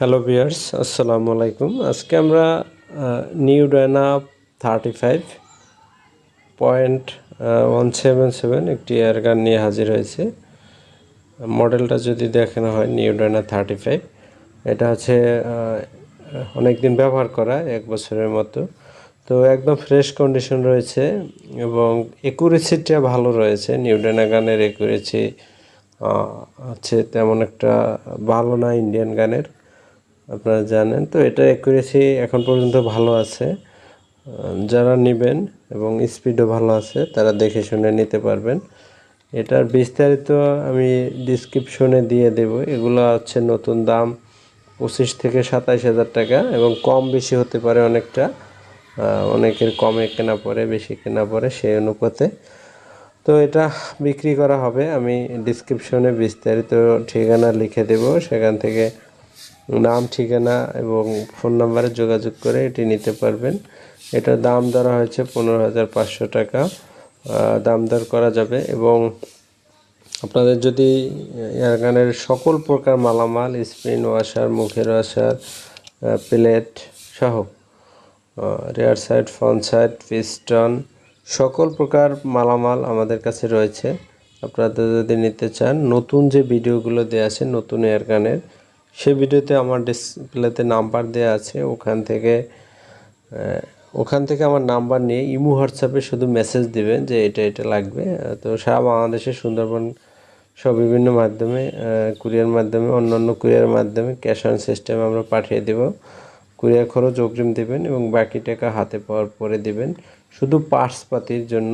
Hello বিয়ার্স আসসালামু আলাইকুম আজকে আমরা new Diana thirty five point one seven seven একটি এয়ার গান নিয়ে হাজির হয়েছে মডেলটা যদি দেখানো হয় নিউ ডায়না থার্টি ফাইভ এটা হচ্ছে অনেক দিন ব্যবহার করা এক বছরের মতো তো একদম ফ্রেশ কন্ডিশন রয়েছে এবং একুরেসিটা ভালো রয়েছে নিউ ডায়না গানের একুরেসি হচ্ছে তেমন একটা ভালো না ইন্ডিয়ান গানের আপনারা জানেন। তো এটা অ্যাকুরেসি এখন পর্যন্ত ভালো আছে। যারা নেবেন এবং স্পিডও ভালো আছে, তারা দেখে শুনে নিতে পারবেন। এটার বিস্তারিত আমি ডিসক্রিপশনে দিয়ে দেব। এগুলো হচ্ছে নতুন দাম পঁচিশ থেকে সাতাইশ হাজার টাকা এবং কম বেশি হতে পারে অনেকটা। অনেকের কমে কেনা পড়ে, বেশি কেনা পড়ে সেই অনুপাতে। তো এটা বিক্রি করা হবে। আমি ডিসক্রিপশনে বিস্তারিত ঠিকানা লিখে দেব। সেখান থেকে নাম, ঠিকানা এবং ফোন নাম্বারে যোগাযোগ করে এটি নিতে পারবেন। এটার দাম ধরা হয়েছে পনেরো হাজার পাঁচশো টাকা। দাম দর করা যাবে এবং আপনাদের যদি এয়ারগানের সকল প্রকার মালামাল স্প্রিন ওয়াশার, মুখের ওয়াশার প্লেট সহ rear side, front side, piston, সকল প্রকার মালামাল আমাদের কাছে রয়েছে। আপনাদের যদি নিতে চান, নতুন যে ভিডিওগুলো দেওয়া আছে, নতুন এয়ারগানের সে ভিডিওতে আমার ডিসপ্লেতে নাম্বার দেওয়া আছে, ওখান থেকে ওখান থেকে আমার নাম্বার নিয়ে ইমো হোয়াটসঅ্যাপে শুধু মেসেজ দিবেন যে এটা এটা লাগবে। তো সারা বাংলাদেশে সুন্দরবন সব বিভিন্ন মাধ্যমে কুরিয়ার মাধ্যমে, অন্যান্য কুরিয়ার মাধ্যমে ক্যাশ অন সিস্টেমে আমরা পাঠিয়ে দেব। কুরিয়ার খরচ অগ্রিম দেবেন এবং বাকি টাকা হাতে পাওয়ার পরে দিবেন। শুধু পার্টসপাতির জন্য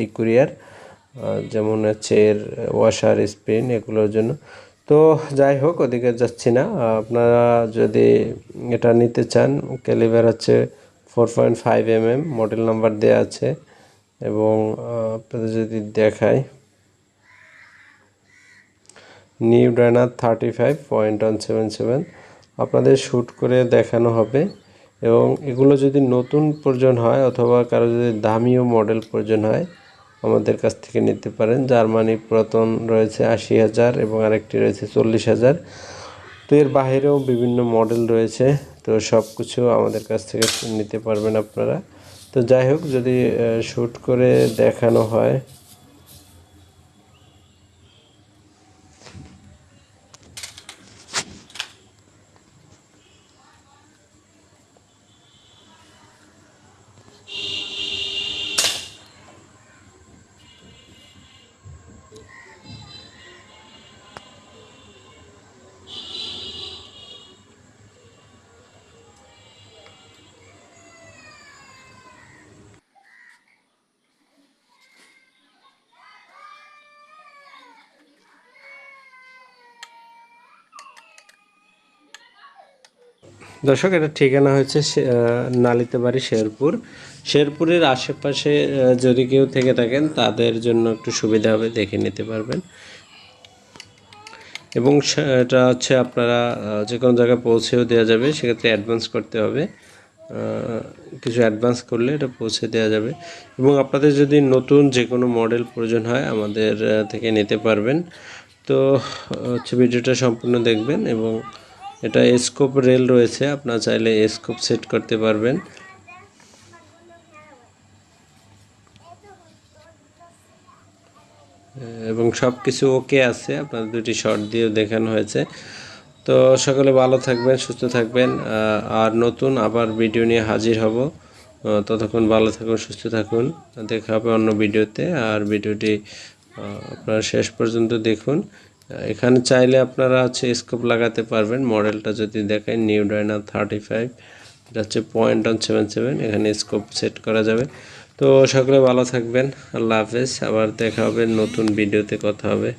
এই কুরিয়ার যেমন হচ্ছে এর ওয়াশার স্পিন এগুলোর জন্য। তো যাই হোক, ওদিকে যাচ্ছি না। আপনারা যদি এটা নিতে চান ক্যালিভার হচ্ছে four point five M M model number দেওয়া আছে। এবং আপনাদের যদি দেখাই new ডায়নার thirty five point one seven seven আপনাদের শ্যুট করে দেখানো হবে। এবং এগুলো যদি নতুন প্রয়োজন হয়, অথবা কারও যদি দামিও মডেল প্রয়োজন হয় আমাদের কাছ থেকে নিতে পারেন। জার্মানি পুরাতন রয়েছে আশি হাজার এবং আরেকটি রয়েছে চল্লিশ হাজার। তো এর বাহিরেও বিভিন্ন মডেল রয়েছে। তো সব কিছু আমাদের কাছ থেকে নিতে পারবেন আপনারা। তো যাই হোক, যদি শ্যুট করে দেখানো হয় দর্শক, এটা ঠিকানা হচ্ছে নালিতে বাড়ি শেরপুর। শেরপুরের আশেপাশে যদি কেউ থেকে থাকেন, তাদের জন্য একটু সুবিধা হবে, দেখে নিতে পারবেন। এবং এটা হচ্ছে আপনারা যে কোনো জায়গায় পৌঁছেও দেওয়া যাবে, সেক্ষেত্রে অ্যাডভান্স করতে হবে। কিছু অ্যাডভান্স করলে এটা পৌঁছে দেওয়া যাবে। এবং আপনাদের যদি নতুন যে কোনো মডেল প্রয়োজন হয়, আমাদের থেকে নিতে পারবেন। তো হচ্ছে ভিডিওটা সম্পূর্ণ দেখবেন এবং এটা স্কোপ রেল রয়েছে, আপনার চাইলে স্কোপ সেট করতে পারবেন। এবং সব কিছু ওকে আছে আপনার দুটি শর্ট দিয়েও দেখানো হয়েছে। তো সকলে ভালো থাকবেন, সুস্থ থাকবেন আর নতুন আবার ভিডিও নিয়ে হাজির হব। ততক্ষণ ভালো থাকুন, সুস্থ থাকুন। দেখা হবে অন্য ভিডিওতে আর ভিডিওটি আপনারা শেষ পর্যন্ত দেখুন। এখানে চাইলে আপনারা হচ্ছে স্কোপ লাগাতে পারবেন। মডেলটা যদি দেখেন নিউ ডায়না থার্টি ফাইভ এটা হচ্ছে পয়েন্ট ওয়ান সেভেন সেভেন এখানে স্কোপ সেট করা যাবে। তো সকলে ভালো থাকবেন, আল্লাহ হাফেজ, আবার দেখা হবে নতুন ভিডিওতে কথা হবে।